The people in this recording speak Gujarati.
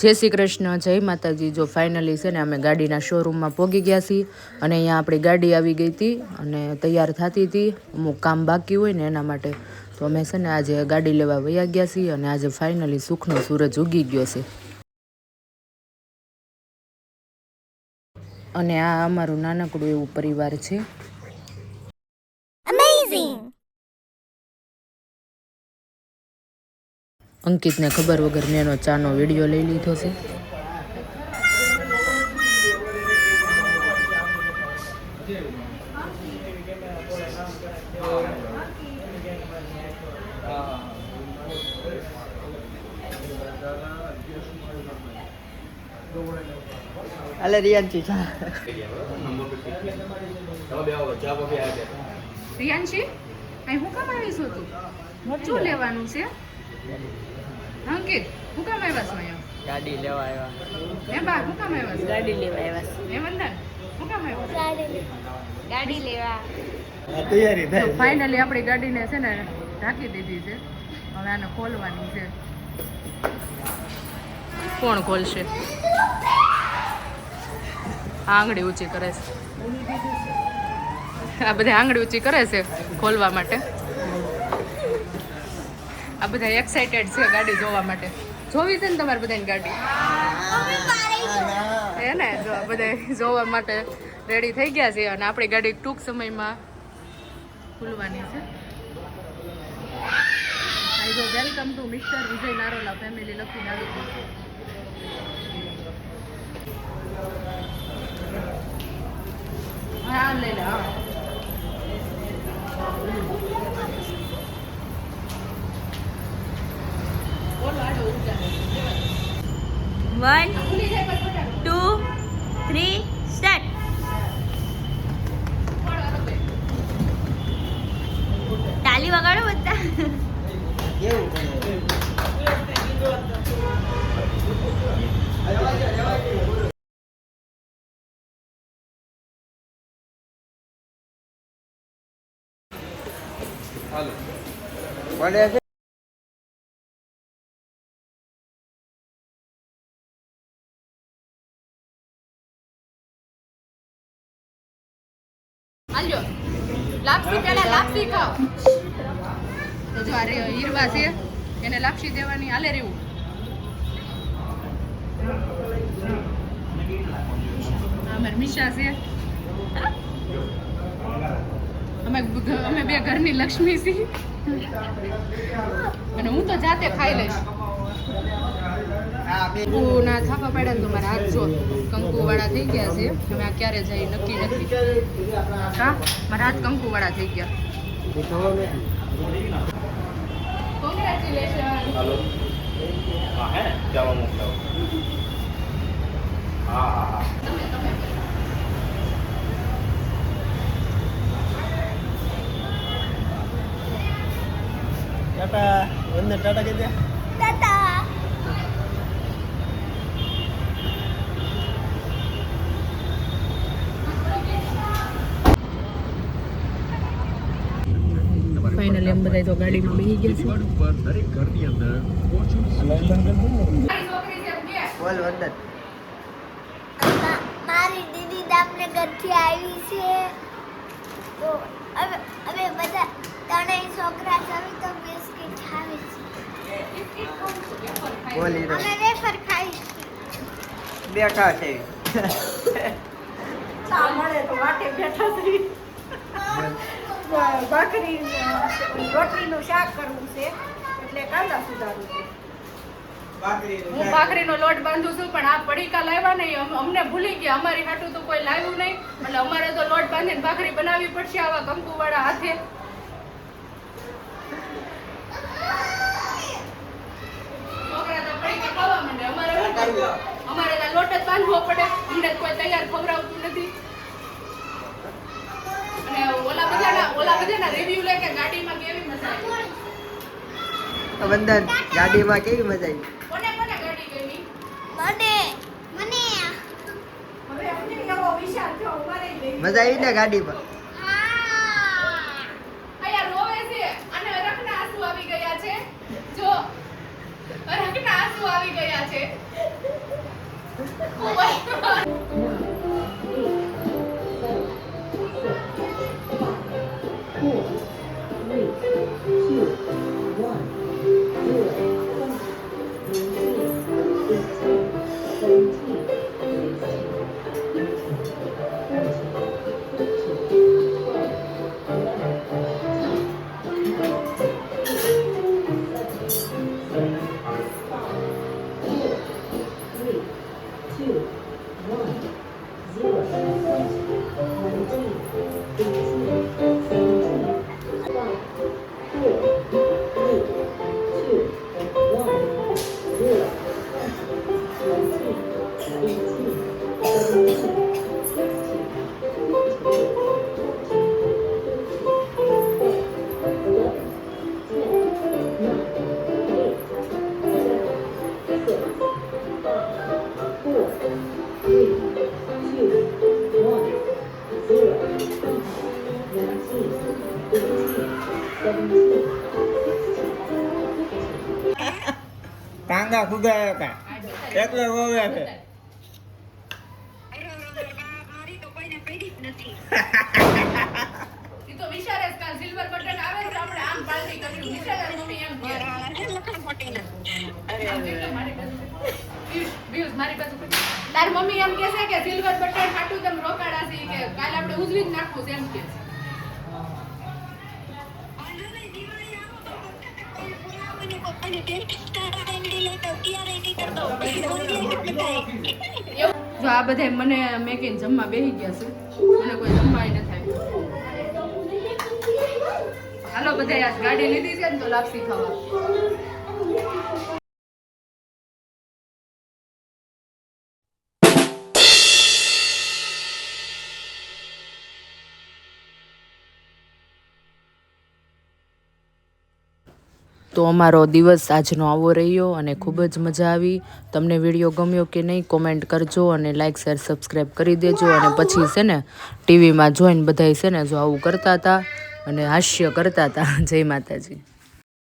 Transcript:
જય શ્રી કૃષ્ણ, જય માતાજી. જો ફાઇનલી છે ને અમે ગાડીના શોરૂમમાં પહોંચી ગયા છીએ અને અહીંયા આપણી ગાડી આવી ગઈ હતી અને તૈયાર થતી હતી. અમુક કામ બાકી હોય ને એના માટે. તો અમે છે ને આજે ગાડી લેવા વયા ગયા છીએ અને આજે ફાઇનલી સુખનો સૂરજ ઉગી ગયો છે. અને આ અમારું નાનકડું એવું પરિવાર છે. અંકિતને ખબર વગર મેં એનો ચાનો વીડિયો લઈ લીધો છે. અલે રિયાન્ચી ચા પ્રિયાંશી અહીં હું કામ આવીશું તું શું લેવાનું છે? અંકિત હું કામ આવ્યા છો અહીંયા? ગાડી લેવા આવ્યા. એમ બા હું કામ આવ્યા છો? ગાડી લેવા આવ્યા એમ વંદન હું કામ આવ્યા ગાડી લેવા. તૈયારી છો. ફાઇનલી આપણી ગાડીને છે ને ઢાંકી દીધી છે. હવે આને ખોલવાની છે. કોણ ખોલશે? આ આંગળી ઊંચી કરે છે. આ બધા આંગળી ઊંચી કરે છે ખોલવા માટે. આ બધા એક્સાઇટેડ છે ગાડી જોવા માટે. જોવી છે ને તમારે બધાની ગાડી? હે ને? જો બધા જોવા માટે રેડી થઈ ગયા છે અને આપણી ગાડી ટૂંક સમયમાં ખુલવાની છે. I go welcome to mister Vijay Narola family લખીને નાડું હા લઈ લે હા. વન ટુ થ્રી સ્ટાર્ટ તાલી વગાડો બધા. પડે છે આલ્યો લાપસી પેલા લાપસી ખાઓ. તો જો આ રે હીરવા છે એને લાપસી દેવાની હાલે રેવું અમારે અમારી મિશા છે. અમે અમે બે ઘરની લક્ષ્મી છીએ. અને હું તો જાતે ખાઈ લઈશ. કંકુના થાપા પાડ્યા ને તો મારા હાથ જો કંકુવાળા થઈ ગયા છે. અમે આ ક્યારે જઈ નક્કી નથી. હા મારા હાથ કંકુવાળા થઈ ગયા. ટાટા ટાટા કહી દે. અમે બધા તો ગાડીમાં બેસી ગયા છે મારી દીદી દામને ઘરથી આવી છે. તો હવે હવે બધા ત્રણેય છોકરા જમી તો બિસ્કિટ ખાવે છે. બોલ અમે વેફર ખાઈશ. બેઠા છે. ભાખરી રોટલીનું શાક કરવું છે. એટલે કાંદા સુધારું છે. હું ભાખરીનો લોટ બાંધું છું પણ આ પડીકા લાવ્યા નહીં. અમને ભૂલી ગયા. અમારી હાટું તો કોઈ લાવ્યું નહીં. એટલે અમારે તો લોટ બાંધીને ભાખરી બનાવવી પડશે આવા કંકુ વાળા હાથે છોકરા તો પડીકા ખાવા માંડે અમારે શું કરવું? અમારે તો લોટ જ બાંધવો પડે અમને તો કોઈ તૈયાર ખવડાવતું નથી અને ઓલા બધાના રિવ્યુ લે કે ગાડીમાં કેવી મજા આવી? વંદન ગાડીમાં કેવી મજા આવી? કોને કોને ગાડી ગમી? મને મને. હવે અમને એવો વિચાર થયો અમારે મજા આવી ને ગાડીમાં? 嗯。બાજુ. સુધાર્યા હતા. મારી રોવે છે. તારી મમ્મી એમ કે છે કે સિલ્વર બટન ખાટું તમે રોકાડા છે કે કાલે આપણે ઉજવી જ નાખવું છે એમ કે છે. જો આ બધા મને મેં કઈ જમવા બેસી ગયા છે. મને કોઈ જમવાય ન થાય. હાલો બધા ગાડી લીધી છે ને તો લાપસી ખાવા. તો અમારો દિવસ આજનો આવો રહ્યો અને ખૂબ જ મજા આવી. તમને વીડિયો ગમ્યો કે નહીં, કોમેન્ટ કરજો અને લાઇક શેર સબસ્ક્રાઈબ કરી દેજો. અને પછી છે ને, ટીવીમાં જોઈને બધાય છે ને જો આવું કરતા હતા અને હાસ્ય કરતા હતા. જય માતાજી.